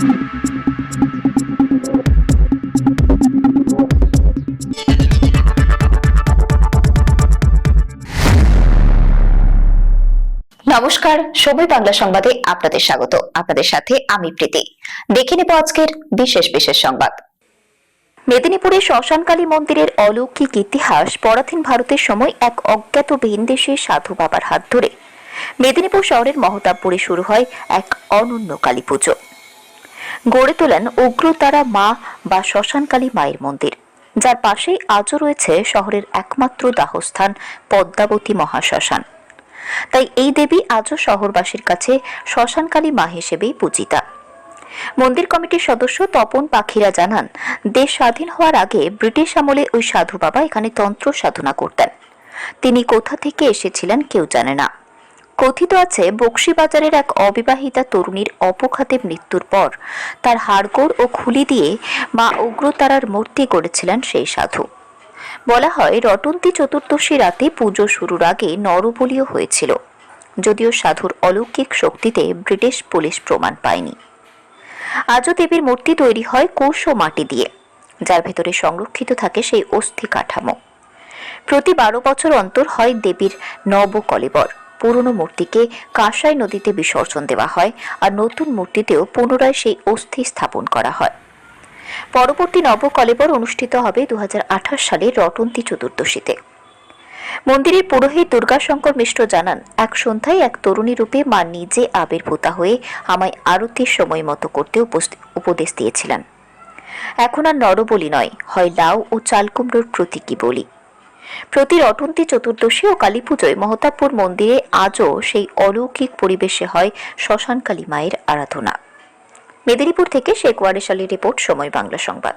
নমস্কার সময় বাংলা সংবাদে আপনাদের স্বাগত। আপনাদের সাথে আমি প্রীতি। দেখে নেব আজকের বিশেষ বিশেষ সংবাদ। মেদিনীপুরে শ্মশানকালী মন্দিরের অলৌকিক ইতিহাস পরাধীন ভারতের সময় এক অজ্ঞাত ভিনদেশী সাধু বাবার হাত ধরে। মেদিনীপুর শহরের মহতাবপুরে শুরু হয় এক অনন্য কালী পুজো। গড়ে তোলেন উগ্রতারা মা বা শ্মশানকালী মায়ের মন্দির। যার পাশেই আজও রয়েছে শহরের একমাত্র দাহস্থান, পদ্মাবতী মহাশ্মশান। তাই এই দেবী আজও শহরবাসীর কাছে শ্মশানকালী মা হিসেবেই পূজিতা। মন্দির কমিটির সদস্য তপন পাখিরা জানান, দেশ স্বাধীন হওয়ার আগে ব্রিটিশ আমলে ওই সাধু বাবা এখানে তন্ত্র সাধনা করতেন। তিনি কোথা থেকে এসেছিলেন কেউ জানে না। কথিত আছে, বক্সিবাজারের এক অবিবাহিতা তরুণীর অপখাতে মৃত্যুর পর। তার হাড়গোড় ও খুলি দিয়ে মা উগ্রতারার মূর্তি গড়েছিলেন সেই সাধু। বলা হয়, রটন্তী চতুর্দশী রাতে পুজো শুরুর আগে নরবলিও হয়েছিল। যদিও সাধুর অলৌকিক শক্তিতে ব্রিটিশ পুলিশ প্রমাণ পায়নি। আজও দেবীর মূর্তি তৈরি হয় কোষ ও মাটি দিয়ে, যার ভেতরে সংরক্ষিত থাকে সেই অস্থি কাঠামো। প্রতি বারো বছর অন্তর হয় দেবীর নবকলেবর। পুরনো মূর্তিকে কাঁসাই নদীতে বিসর্জন দেওয়া হয় আর নতুন মূর্তিতেও পুনরায় সেই অস্থি স্থাপন করা হয়। পরবর্তী নবকলেবর অনুষ্ঠিত হবে দুহাজার আঠাশ সালের রটন্তী চতুর্দশীতে। মন্দিরের পুরোহিত দুর্গাশঙ্কর মিশ্র জানান, এক সন্ধ্যায় এক তরুণী রূপে মা নিজে আবির্ভূতা হয়ে আমায় আরতির সময় মতো করতে উপদেশ দিয়েছিলেন। এখন আর নরবলি নয়, হয় লাউ ও চালকুমড়োর প্রতীকী বলি। প্রতি রটন্তী চতুর্দশী ও কালী পুজোয় মহতাবপুর মন্দিরে আজও সেই অলৌকিক পরিবেশে হয় শ্মশান কালী মায়ের আরাধনা। মেদিনীপুর থেকে শেখ ওয়ারেশালী রিপোর্ট, সময় বাংলা সংবাদ।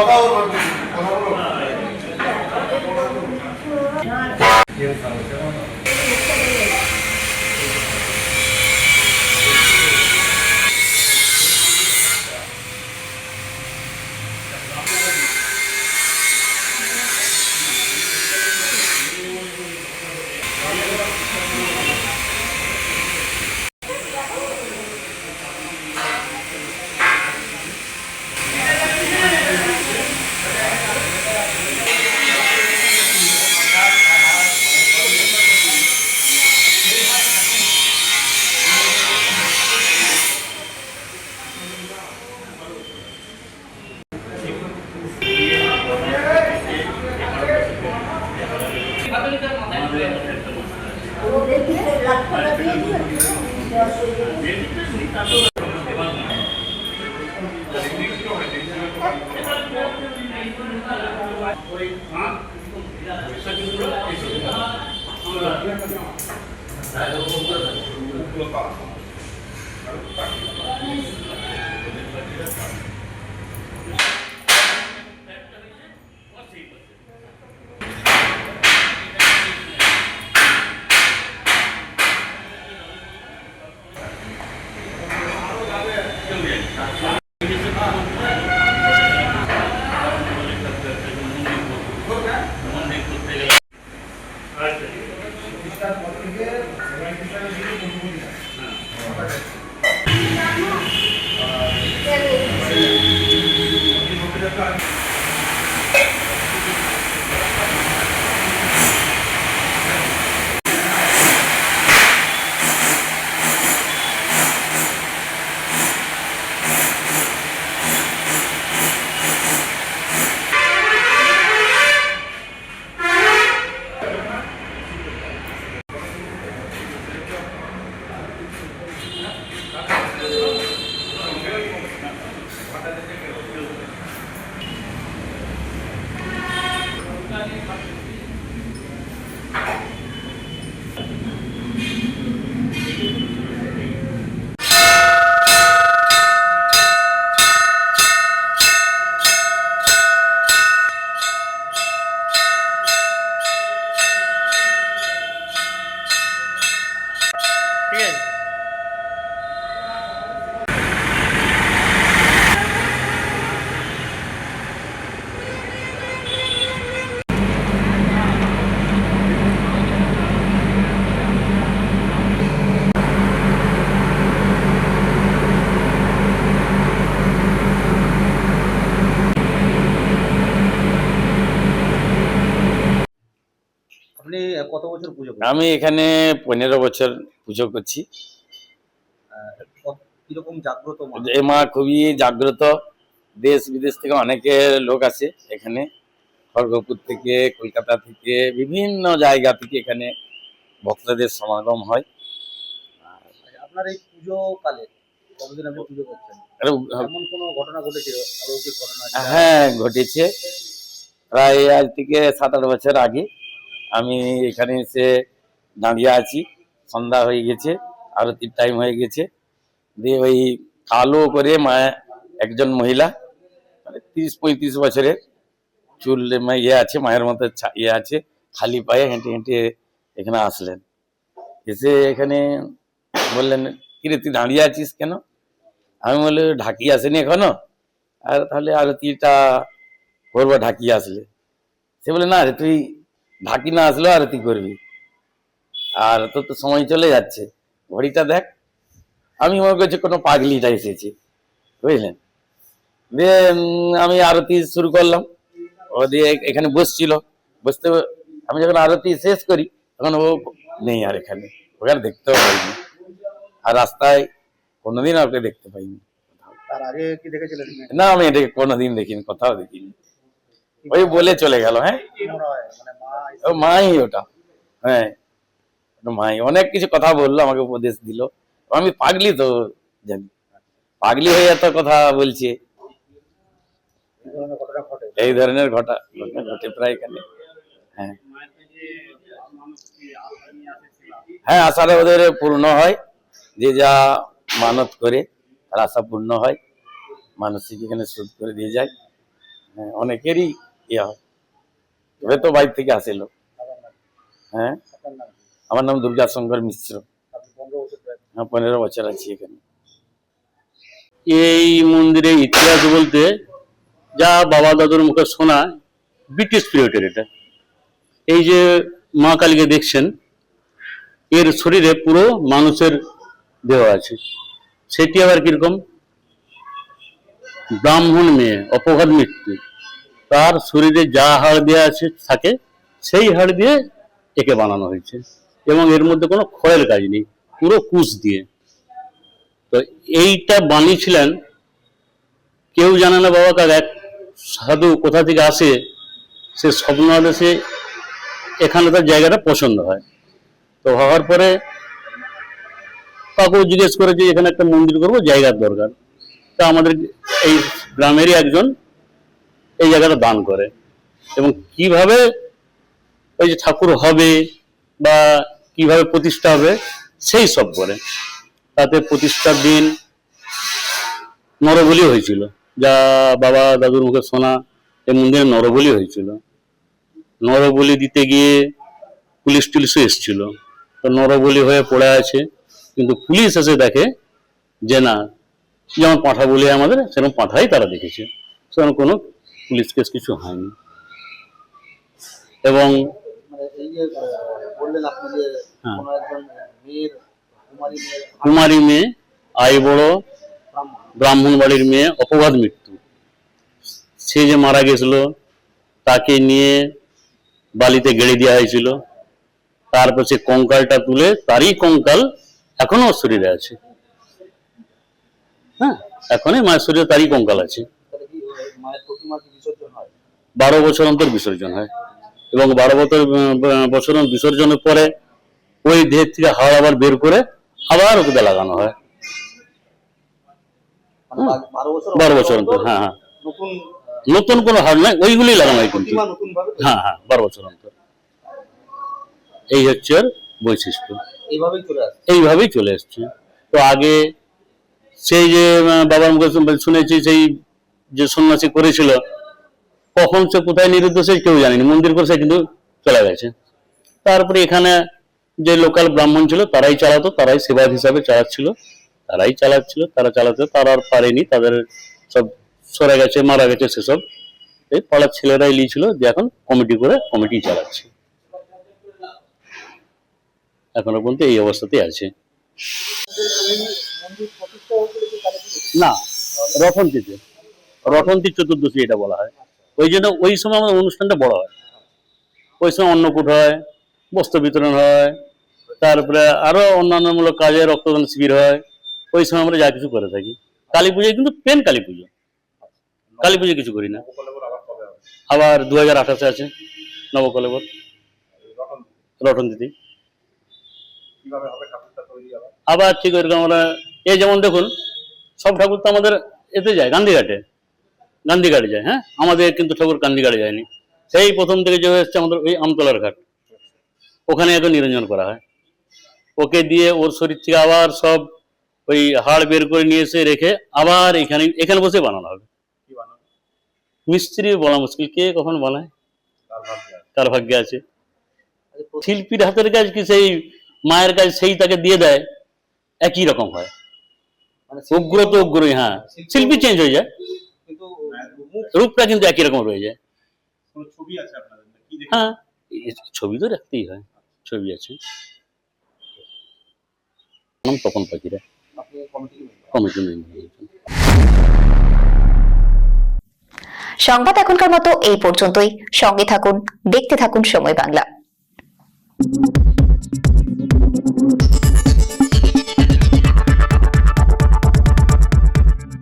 যাবে কিছু ওই মান সেগুলো এসে আমরা ডায়লগ করে বছর পুজো আমি এখানে পনেরো বছর পুজো করছি। কীরকম জাগ্রত মা? এ মা খুবই জাগ্রত। দেশ বিদেশ থেকে অনেকে লোক আসে এখানে। খড়গপুর থেকে কলকাতা থেকে বিভিন্ন জায়গা থেকে এখানে ভক্তদের সমাগম হয়। আচ্ছা, আপনার এই পুজো কালে কতদিন আপনি পুজো করছেন? এমন কোনো ঘটনা ঘটেছিল অলৌকিক ঘটনা হ্যাঁ ঘটেছে। প্রায় আজ থেকে সাত আট বছর আগে। আমি এখানে এসে দাঁড়িয়ে আছি। সন্ধ্যা হয়ে গেছে, আরতির টাইম হয়ে গেছে। দিয়ে ওই কালো করে মা একজন মহিলা মানে তিরিশ পঁয়ত্রিশ বছরের চুল ইয়ে আছে, মায়ের মতো ইয়ে আছে, খালি পায়ে হেঁটে হেঁটে এখানে আসলেন। এসে এখানে বললেন, কিরে, তুই দাঁড়িয়ে আছিস কেন? আমি বলি ঢাকি আসেনি এখনও? আর তাহলে আরতিটা করব, ঢাকি আসলে। সে বলে না রে, তুই ঢাকি না আসলেও আরতি করবি? আর তোর তো সময় চলে যাচ্ছে। ঘড়িটা দেখ। আমি মনে করছি কোনো পাগলিটা এসেছে। বুঝলেন? দিয়ে আমি আরতি শুরু করলাম। ও দিয়ে এখানে বসছিল। বসতে আমি যখন আরতি শেষ করি তখন ও নেই আর এখানে। ওকে আর দেখতেও পাইনি। আর রাস্তায় কোনোদিন ওকে দেখতে পাইনি। না আমি এটাকে কোনোদিন দেখিনি কোথাও দেখিনি। ওই বলে চলে গেল হ্যাঁ? মাই ওটা। হ্যাঁ মাই অনেক কিছু কথা বলল, আমাকে উপদেশ দিল। আমি পাগলি তো, জানি। পাগলি হয়ে এত কথা বলছে। এই ধরনের ঘটে ঘটা প্রায় এখানে। হ্যাঁ। হ্যাঁ আশাটা ওদের পূর্ণ হয়। যে যা মানত করে, তার আশা পূর্ণ হয়। মানসিক এখানে শোধ করে দিয়ে যায়। হ্যাঁ অনেকেরই ইয়ে হয়। তবে তো বাইর থেকে আসে লোক। হ্যাঁ? নাম? আমার নাম দুর্গাশঙ্কর মিশ্র। পনেরো বছর হ্যাঁ পনেরো বছর আছি এখানে। এই মন্দিরের ইতিহাস বলতে যা বাবা দাদুর মুখে শোনা ব্রিটিশ পিরিয়ডের এটা। এই যে মা কালীকে দেখছেন এর শরীরে পুরো মানুষের দেহ আছে। সেটি আবার কীরকম? ব্রাহ্মণ মেয়ে অপঘাত মৃত্যু। তার শরীরে যা হাড় দেওয়া আছে থাকে সেই হাড় দিয়ে একে বানানো হয়েছে। এবং এর মধ্যে কোনো খয়ের কাজ নেই, পুরো কুশ দিয়ে। তো এইটা বানিয়েছিলেন, কেউ জানে না বাবা কার এক সাধু কোথা থেকে আসে, সে স্বপ্ন আদেশে এখানে তার জায়গাটা পছন্দ হয়। তো হওয়ার পরে কাকু জিজ্ঞেস করে যে এখানে একটা মন্দির করব, জায়গার দরকার। তা আমাদের এই গ্রামেরই একজন এই জায়গাটা দান করে। এবং কীভাবে ওই যে ঠাকুর হবে বা কীভাবে প্রতিষ্ঠা হবে, সেই সব করে। তাতে প্রতিষ্ঠার দিন নরবলি হয়েছিল। যা বাবা দাদুর মুখে শোনা এই মন্দিরে নরবলি হয়েছিল। নরবলি দিতে গিয়ে পুলিশ টুলিশও এসেছিল। তো নরবলি হয়ে পড়ে আছে। কিন্তু পুলিশ এসে দেখে যে না, যেমন পাঠা বলি আমাদের, সেরকম পাঠাই তারা দেখেছে। সেরকম কোনো পুলিশ কেস কিছু হয়নি। এবং হ্যাঁ। কুমারী মেয়ে, আই বড়, ব্রাহ্মণ বাড়ির মেয়ে, অপবাদ মৃত্যু। সে যে মারা গেছিল, তাকে নিয়ে বালিতে গেড়ে দেওয়া হয়েছিল। তারপর সে কঙ্কালটা তুলে তারই কঙ্কাল এখনও শরীরে আছে। হ্যাঁ এখনই মায়ের শরীরে তারই কঙ্কাল আছে। বারো বছর অন্তর বিসর্জন হয়। এবং বারো বছর বছর বিসর্জনের পরে ওই দেহ থেকে হাড় আবার বের করে আবার ওকে লাগানো হয়। মানে বারো বছর অন্তর হ্যাঁ হ্যাঁ। নতুন কোনো হাড় নাই ওইগুলি লাগানো হয় কিন্তু। হ্যাঁ হ্যাঁ বারো বছর অন্তর। এই হচ্ছে ওর বৈশিষ্ট্য। এইভাবেই চলে আসে এইভাবেই চলে এসছে তো আগে সেই যে বাবার মুখে শুনেছি সেই যে সন্ন্যাসী করেছিল কখন সে কোথায় নিরুদ্ধ, সে কেউ জানেনি। মন্দির করে সে কিন্তু চলে গেছে। তারপরে এখানে যে লোকাল ব্রাহ্মণ ছিল, তারাই চালাতো, তারাই সেবায়ত হিসাবে চালাচ্ছিল, তারাই চালাচ্ছিল, তারা চালাতে, তারা আর পারেনি, তাদের সব সরে গেছে, মারা গেছে সেসব। এই পাড়ার ছেলেরাই নিয়েছিল যে এখন কমিটি করে কমিটি চালাচ্ছে। এখনও পর্যন্ত এই অবস্থাতেই আছে। মন্দির প্রতিষ্ঠা হয়েছিল যে কালী পুজো না, রথন্তিতে। রথন্তী চতুর্দশী এটা বলা হয়। ওই জন্য ওই সময় আমাদের অনুষ্ঠানটা বড় হয়। ওই সময় অন্নকূট হয়, বস্ত্র বিতরণ হয়, তারপরে আরও অন্যান্যমূলক কাজে রক্তদান শিবির হয়, ওই সময় আমরা যা কিছু করে থাকি। কালী পুজোয় কিন্তু পেন কালী পুজো। কালী পুজো কিছু করি না। আবার দু হাজার আঠাশে আছে নবকলেবর রটন হবে আবার ঠিক ওইরকম আমরা, এই যেমন দেখুন, সব ঠাকুর তো আমাদের এতে যায়, গান্ধীঘাটে। গান্ধীঘাটে যায় হ্যাঁ? আমাদের কিন্তু ঠাকুর গান্ধীঘাটে যায়নি। সেই প্রথম থেকে যে এসছে আমাদের ওই আমতলার ঘাট। ওখানে এখন নিরঞ্জন করা হয়। ওকে দিয়ে ওর শরীর থেকে আবার সব ওই হাড় বের করে নিয়ে এসে রেখে আবার এখানে এখানে বসে বানানো হবে। মিস্ত্রি বলা মুশকিল। কে কখন বানায়? তার কার ভাগ্যে আছে। শিল্পীর হাতের কাজ কি সেই মায়ের কাজ সেই তাকে দিয়ে দেয়? একই রকম হয়। মানে উগ্র তো উগ্রই হ্যাঁ। শিল্পী চেঞ্জ হয়ে যায়। রূপটা কিন্তু একই রকম রয়ে যায়। ছবি আছে আপনাদের? হ্যাঁ ছবি তো রাখতেই হয় ছবি আছে। তপন পাখিরা। কমিটি কমিটি মেম্বার সংবাদ এখনকার মতো এই পর্যন্তই। সঙ্গে থাকুন দেখতে থাকুন সময় বাংলা।